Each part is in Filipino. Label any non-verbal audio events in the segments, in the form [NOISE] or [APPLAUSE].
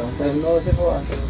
Long time no see po ah.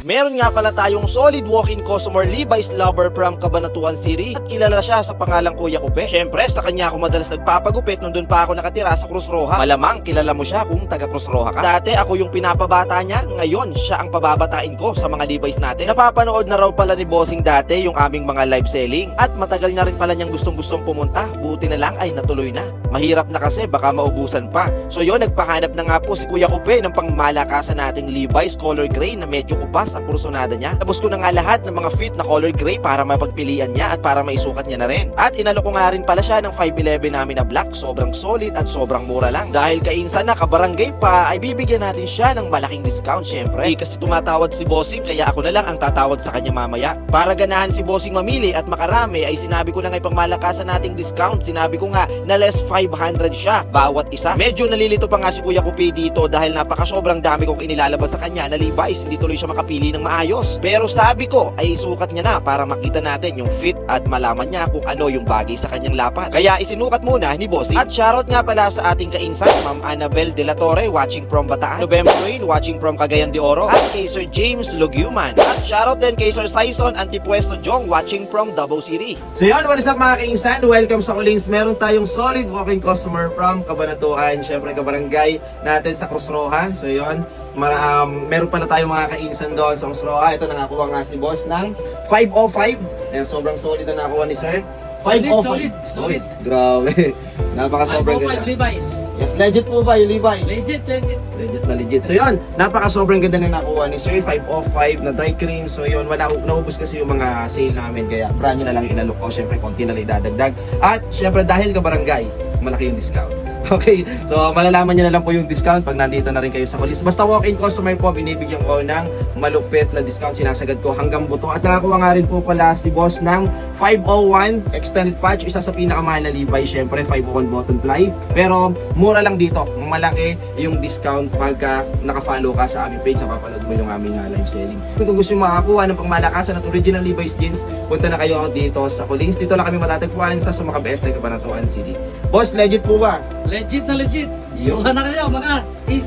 Meron nga pala tayong solid walk-in customer Levi's lover from Cabanatuan City at kilala siya sa pangalang Kuya Kupe. Syempre, sa kanya ako madalas nagpapagupit nung doon pa ako nakatira sa Cruz Roja. Malamang kilala mo siya kung taga Cruz Roja ka. Dati ako yung pinapabata niya, ngayon siya ang pababatain ko sa mga Levi's natin. Napapanood na raw pala ni Bossing dati yung aming mga live selling at matagal na rin pala niyang gustong-gustong pumunta. Buti na lang ay natuloy na. Mahirap na kasi baka maubusan pa. So yun, nagpahanap na nga po si Kuya Kupe ng pangmalakasan nating Levi's color gray na medyo kupas ang kursunada niya. Tapos ko na nga lahat ng mga fit na color gray para mapagpilian niya at para maisukat niya na rin. At inalo ko nga rin pala siya ng 511 namin na black. Sobrang solid at sobrang mura lang. Dahil kainsan na kabarangay pa, ay bibigyan natin siya ng malaking discount syempre. Di kasi tumatawad si Bossing kaya ako na lang ang tatawad sa kanya mamaya. Para ganahan si Bossing mamili at makarami ay sinabi ko na nga pangmalakasan nating discount. Sinabi ko nga na less 500 siya bawat isa. Medyo nalilito pa nga si Kuya Kupi dito dahil napaka sobrang dami kong inilalabas sa kanya na Levi's. Hindi tuloy siya makapili ng maayos. Pero sabi ko ay isukat niya na para makita natin yung fit at malaman niya kung ano yung bagay sa kanyang lapat. Kaya isinukat muna ni Bossing. At shoutout nga pala sa ating kainsan, Ma'am Annabel De La Torre watching from Bataan. November Rain watching from Cagayan de Oro. At kay Sir James Loguman. At shoutout din kay Sir Saison Antipuesto Jong watching from Davao City. So yun, what is up mga kainsan? Welcome sa Kulings. Meron tayong solid walking customer from Cabanatuan. Siyempre, kabarangay natin sa Cruz Roja. So yun, Mara, um, meron pala tayong mga kainsan doon sa Cruz Roja. Ito, nakakuha nga si boss ng 505. Ayan, sobrang solid na nakakuha ni sir. Solid, 505. solid, solid. Grabe. [LAUGHS] Napaka sobrang 505 ganda. Levi's. Yes, legit po ba yung Levi's? Legit, legit. Legit na legit. So yun, napaka sobrang ganda na nakuha ni Sir. 505 na dry clean. So yun, wala, naubos kasi yung mga sale namin. Kaya brand nyo na lang inalok ko. Siyempre, konti na lang idadagdag. At siyempre, dahil ka barangay, malaki yung discount. [LAUGHS] Okay, so malalaman nyo na lang po yung discount pag nandito na rin kayo sa kulis. Basta walk-in customer po, binibigyan ko ng malupit na discount. Sinasagad ko hanggang buto. At nakakuha nga rin po pala si boss ng 501 extended patch. Isa sa pinakamahal na Levi's, syempre 501 button fly. Pero mura lang dito. Malaki yung discount pagka nakafollow ka sa aming page. Napapanood mo yung aming uh, live selling. Kung gusto nyo makakuha ng pangmalakasan at original Levi's jeans, punta na kayo dito sa Kulings. Dito lang kami matatagpuan sa Sumakabes na Cabanatuan City. Boss, legit po ba? Legit na legit. Yun. Mga na kayo, mga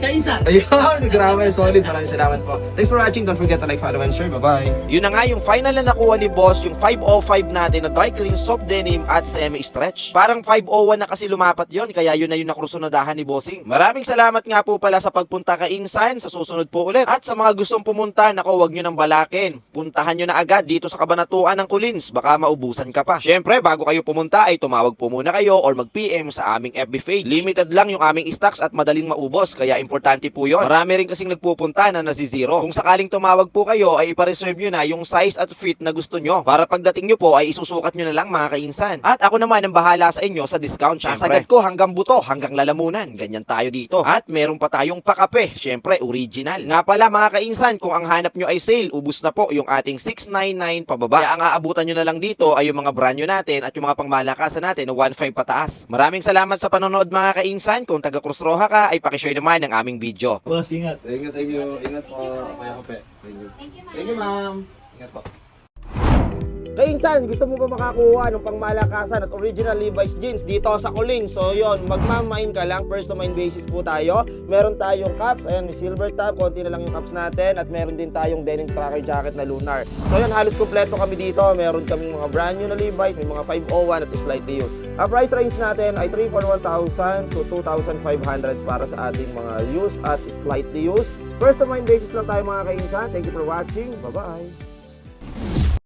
kainsan. Ayun, [LAUGHS] grabe, solid. Maraming salamat po. Thanks for watching. Don't forget to like, follow, and share. Bye-bye. Yun na nga, yung final na nakuha ni Boss, yung 505 natin na dry clean, soft denim, at semi-stretch. Parang 501 na kasi lumapat yon kaya yun na yung nakrusunadahan ni Bossing. Maraming salamat nga po pala sa pagpunta ka Insan. Sa susunod po ulit. At sa mga gustong pumunta, nako, wag nyo nang balakin. Puntahan nyo na agad dito sa kabanatuan ng Kulins. Baka maubusan ka pa. Syempre, bago kayo pumunta, ay tumawag po muna kayo or mag-PM sa aming FB page. Limited lang yung aming stocks at madaling maubos, kaya importante po yon. Marami rin kasing nagpupunta na nasi-zero. Kung sakaling tumawag po kayo, ay ipareserve nyo na yung size at fit na gusto nyo. Para pagdating nyo po, ay isusukat nyo na lang mga kainsan. At ako naman ang bahala sa inyo sa discount. Sasagad ko hanggang buto, hanggang lalamunan. Ganyan tayo dito. At meron pa tayong pakape. Syempre, original. Nga pala mga kainsan, kung ang hanap nyo ay sale, ubus na po yung ating 699 pababa. Kaya ang aabutan nyo na lang dito ay yung mga brand nyo natin at yung mga pangmalakasan natin na 1.5 pataas. Maraming salamat sa panonood mga kainsan. Kung taga Roja ka, ay pakishare naman ang aming video. Boss, ingat. Thank you, thank you. Ingat po. Kaya ko pe. Thank you. Thank you, ma'am. Ingat po. Kainsan, gusto mo ba makakuha ng pangmalakasan at original Levi's jeans dito sa Kuling? So yon, magmamain ka lang, first to mind basis po tayo. Meron tayong caps, ayan, may silver top, konti na lang yung caps natin at meron din tayong denim tracker jacket na lunar. So yun, halos kompleto kami dito. Meron kaming mga brand new na Levi's, may mga 501 at slightly used. Ang price range natin ay 3 for 1,000 to 2,500 para sa ating mga used at slightly used. First to mind basis lang tayo mga kainsan. Thank you for watching. Bye-bye!